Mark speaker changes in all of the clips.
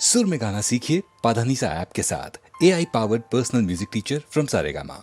Speaker 1: सुर में गाना सीखिए पाधानीसा ऐप के साथ। A I powered personal music teacher from Saregama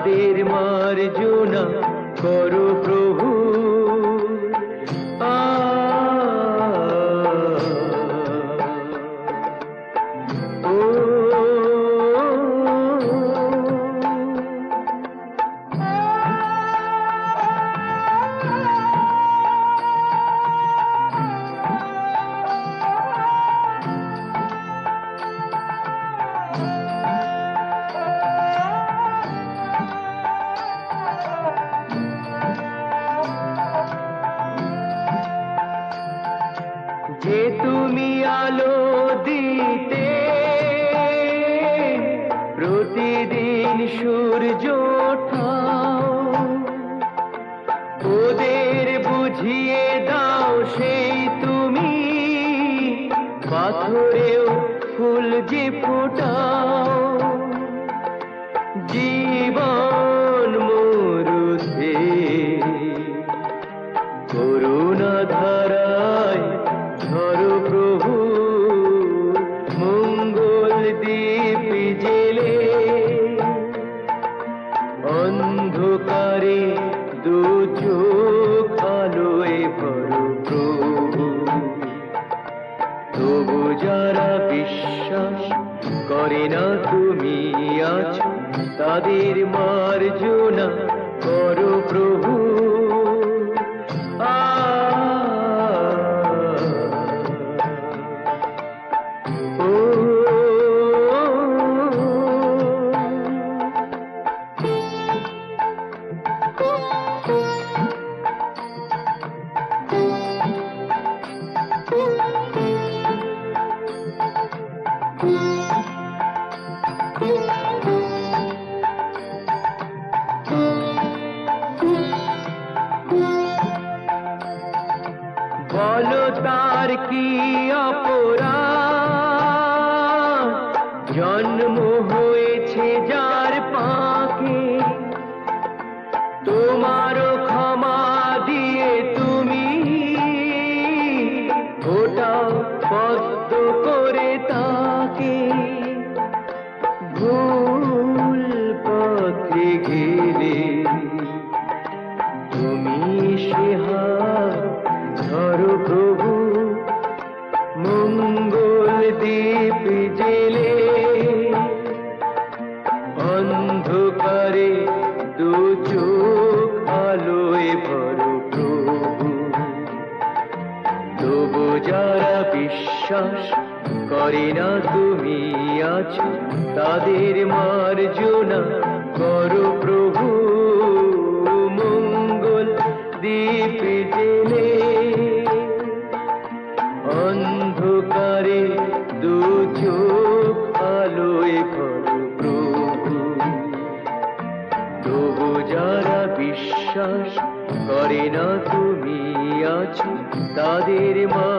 Speaker 2: আমাদের মার্জনা। অন্ধকারে দু চোখ আলোয় ভরো প্রভু। তবু যারা বিশ্বাস করে না তুমি আছো, তাদের মার্জনা করো প্রভু।
Speaker 3: காதேரி மா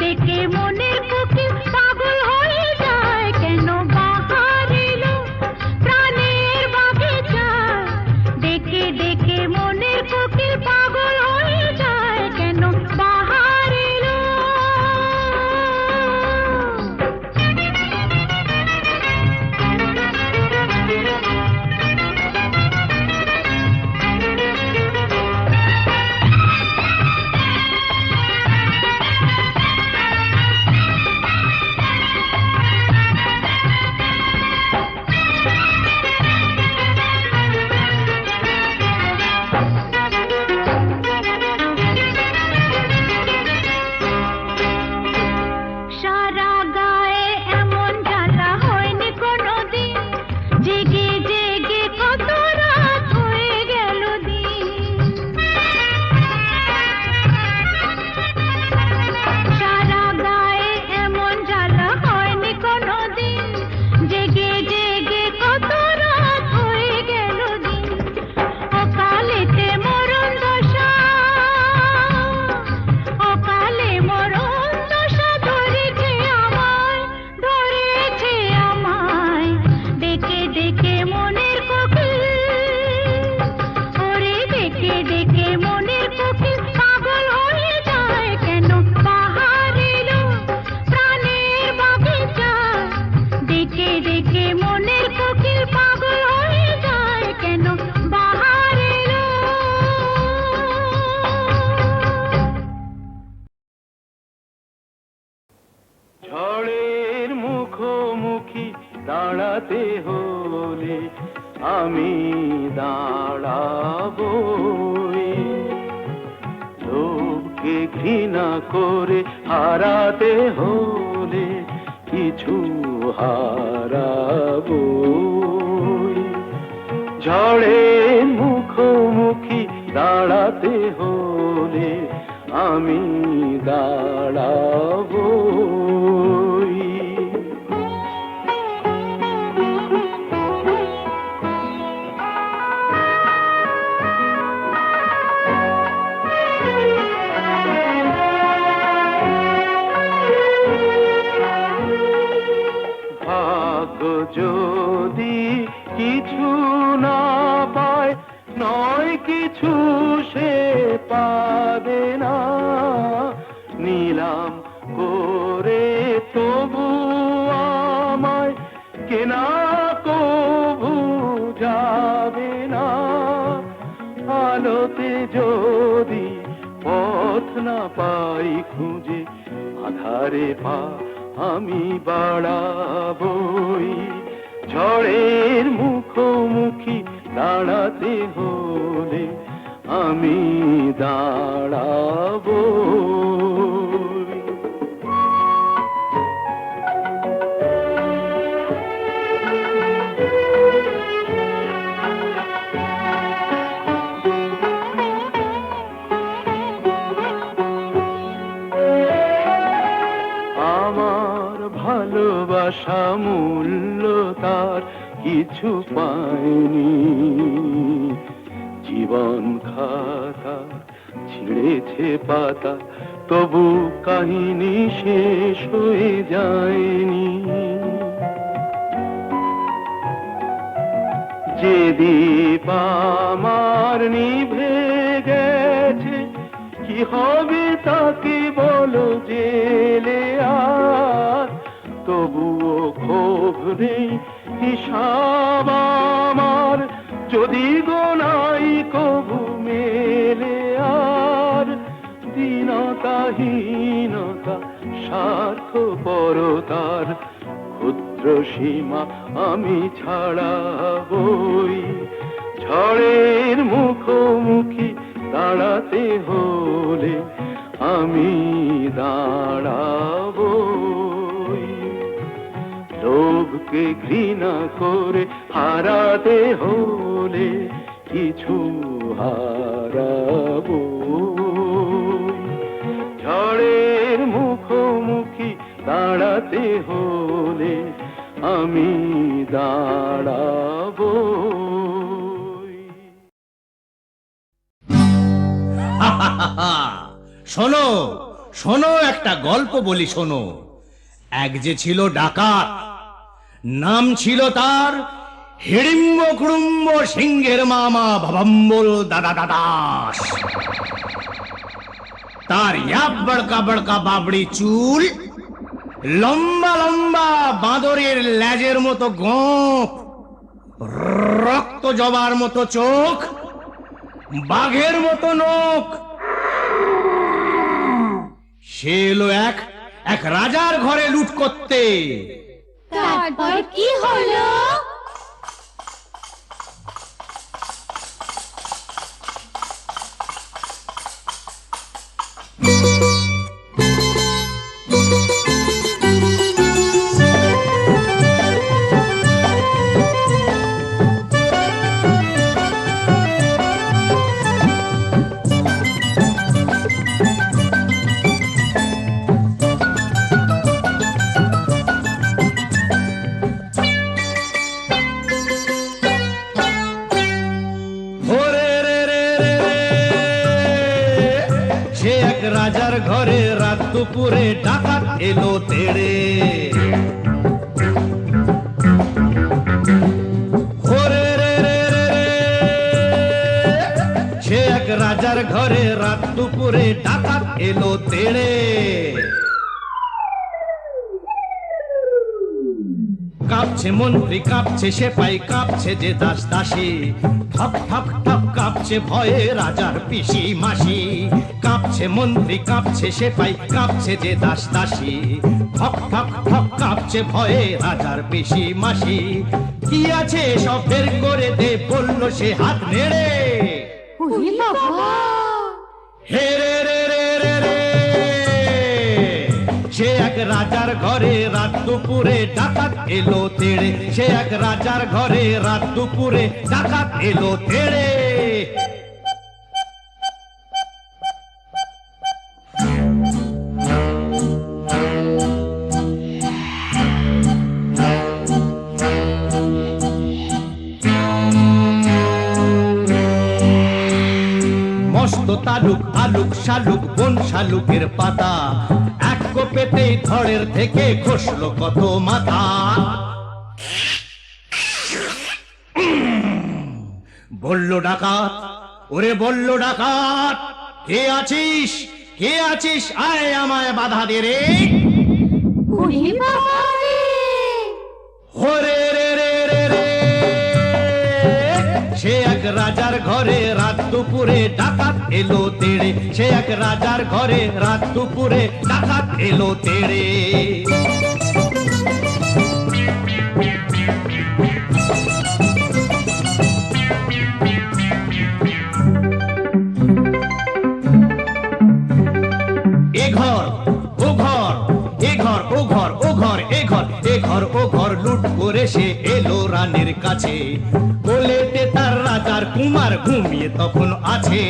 Speaker 3: ডেকে মনে যদি কিছু না পায়, নয় কিছু সে পাবে না। নিলাম করে তবু আমায়, কেনা কবু যাবে না। আলোতে যদি পথ না পাই খুঁজে, আধারে পা আমি বাড়াবই। ঝড়ের মুখোমুখি দাঁড়াতে হলে আমি দাঁড়াবো। পাতা তবু কাহিনী শেষ হয়ে যায়নি। যে দীপ আমার নিভে গেছে, কি হবে তাকে বলো জেলে আর? তবুও ক্ষোভ নেই, হিসাব আমার, যদি গোনাই কবু দীনতাহীনতা স্বার্থ পরতার ক্ষুদ্র সীমা আমি ছাড়াবই। ঝড়ের মুখোমুখি দাঁড়াতে হলে আমি দাঁড়াবই। লোভকে ঘৃণা করে হারাতে হলে কিছু হারাবো দাঁড়াতে হলে আমি দাঁড়াবো।
Speaker 4: শোনো শোনো একটা গল্প বলি, শোনো। এক যে ছিল ডাকাত, নাম ছিল তার হিড়িম্ব কুড়ুম্ব সিংহের মামা ভবম্বল দাদা দাদাস। তার ইয়াব বড়কা বড়কা বাবড়ি চুল লম্বা লম্বা বাঁদরের ল্যাজের মতো গোঁপ রক্ত জবার মতো চোখ, বাঘের মতো নোখ। সে এলো এক এক রাজার ঘরে লুট করতে।
Speaker 5: তারপর কি হলো?
Speaker 4: কাঁপছে মন্ত্রী কাঁপছে সেপাই কাঁপছে যে দাস দাসী। ঠক ঠক ঠক কাঁপছে ভয়ে রাজার পিসি মাসি। কাঁপছে মন্ত্রী কাঁপছে সেপাই কাঁপছে যে দাস দাসী। ঠক ঠক ঠক কাঁপছে ভয়ে রাজার পিসি মাসি। কি আছে সব বের করে দে বলল সে হাত নেড়ে।
Speaker 5: ওরে
Speaker 4: রাজার ঘরে রাত দুপুরে ডাকাত এলো তেড়ে। সে এক রাজার ঘরে রাত দুপুরে ডাকাত এলো তেড়ে। মস্ত তালুক, আলুক, শালুক, বন শালুকের পাতা। এক ধরের থেকে খসলো কত মাথা। বলল ডাকাত ওরে বলল ডাকাত কে আছিস? কে আছিস? আয় আমায় বাধা দে রে।
Speaker 5: ওরে
Speaker 4: রাজার ঘরে রাত দুপুরে ডাকাত এলো তেড়ে। সে এক রাজার ঘরে রাত দুপুরে ডাকাত এলো তেড়ে। ঘর, ও ঘর লুট করে সে এলো রানীর কাছে। কুমার ঘুমিয়ে তখন আছে।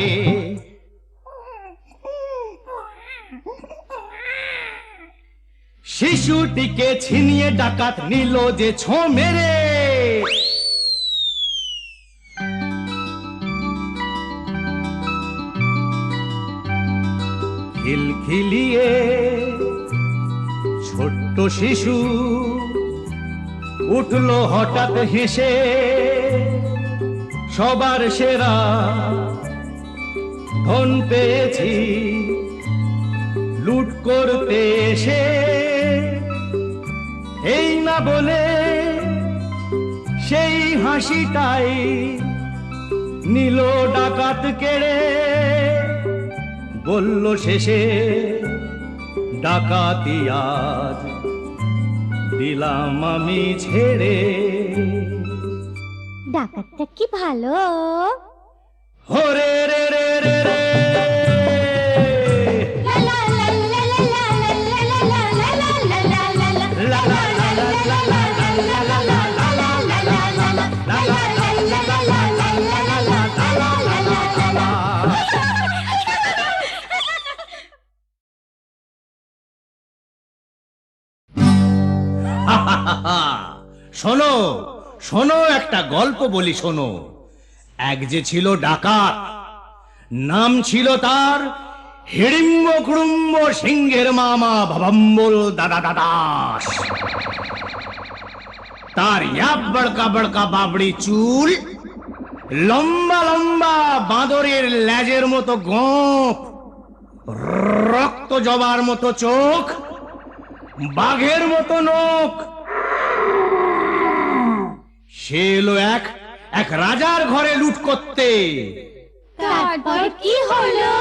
Speaker 4: শিশুটিকে ছিনিয়ে ডাকাত নিল যে ছো মেরে। খিলখিলিয়ে ছোট্ট শিশু উঠল হঠাৎ হেসে। সবার সেরা ধন পেয়েছি, লুট করতে এসে। এই না বলে সেই হাসিটাই নিল ডাকাত কেড়ে। বলল শেষে, ডাকাতি আজ দিলাম আমি ছেড়ে।
Speaker 5: কি ভালো
Speaker 4: হরে রে রে রে রে শোনো শোনো, একটা গল্প বলি, শোনো। এক যে ছিল ডাকাত, নাম ছিল তার হিড়িম্ব কুড়ুম্ব সিংহের মামা ভবম্বল দাদা দাদাস। তার বড়কা বড়কা বাবড়ি চুল, লম্বা লম্বা বাঁদরের ল্যাজের মতো গোঁপ রক্ত জবার মতো চোখ, বাঘের মতো নখ সে এলো এক এক রাজার ঘরে লুট করতে।
Speaker 5: তারপর কি হলো?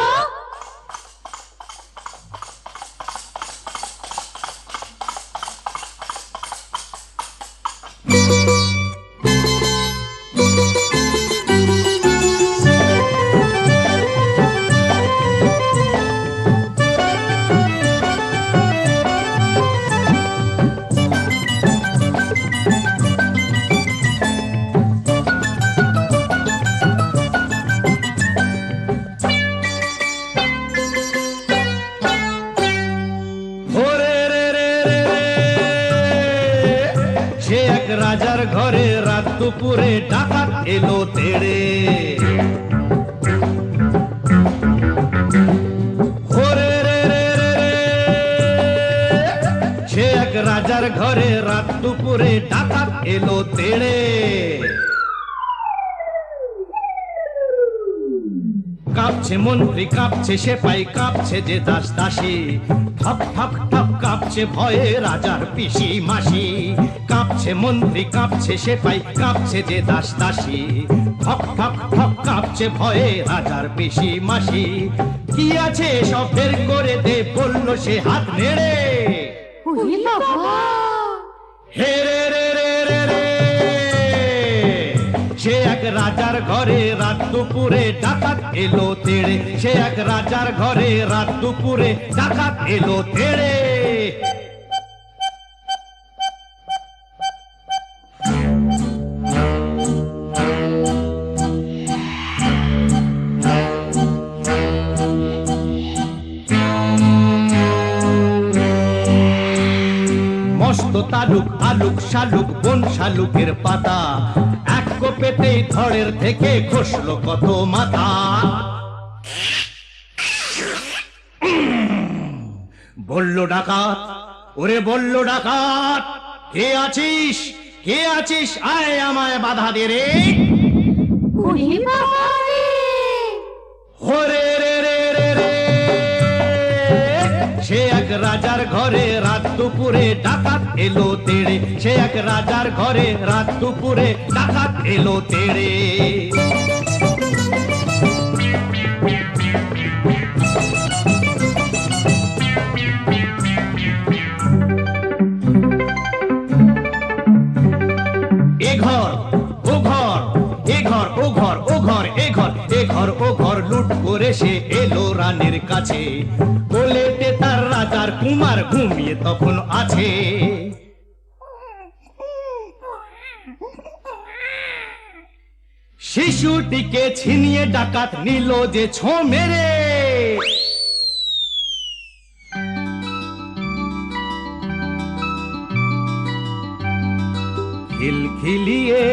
Speaker 4: দুপুরে ডাকাত এলো তেড়ে। সে রাজার ঘরে রাত দুপুরে ডাকাত এলো তেড়ে। কাঁপছে মন্ত্রী, কাঁপছে সেপাই, কাঁপছে যে দাস দাসী। ঠক ঠক ঠক কাঁপছে ভয়ে রাজার পিসি মাসি। কাঁপছে মন্ত্রী কাঁপছে সেপাই কাঁপছে যে দাস দাসী। ঠক ঠক ঠক কাঁপছে ভয়ে রাজার পেশি মাসি। কি আছে সব বের করে দে বলল সে হাত নেড়ে। হে রে রে রে রে রে। সে এক রাজার ঘরে রাত দুপুরে ডাকাত এলো তেড়ে। সে এক রাজার ঘরে রাত দুপুরে ডাকাত এলো তেড়ে। তালুক আলুক শালুক বন শালুকের পাতা। এক কোপেতেই ধড়ের থেকে খসলো কত মাথা। বলল ডাকাত ওরে বলল ডাকাত কে আছিস? কে আছিস? আয় আমায় বাধা দে রে।
Speaker 5: ওরে বাবা রে
Speaker 4: সে এক রাজার ঘরে রাত দুপুরে ডাকাত এলো তেড়ে। সে এক রাজার ঘরে রাত দুপুরে ডাকাত এলো তেড়ে। করে সে এলো রানীর কাছে। কুমার ঘুমিয়ে তখন আছে। শিশুটিকে ছিনিয়ে ডাকাত নিল যে ছো মেরে। খিলখিলিয়ে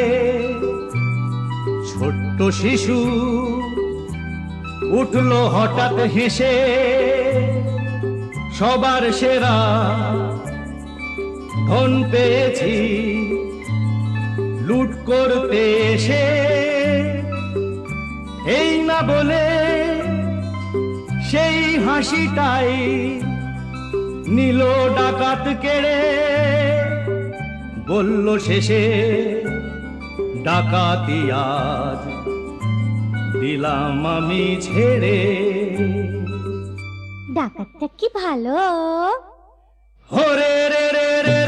Speaker 4: ছোট্ট শিশু উঠল হঠাৎ হেসে। সবার সেরা ধন পেয়েছি। লুট করতে এসে এই না বলে সেই হাসিটাই নিল ডাকাত কেড়ে। বলল শেষে, ডাকাতি দিলাম আমি ছেড়ে।
Speaker 5: কি ভালো?
Speaker 4: হরে রে রে রে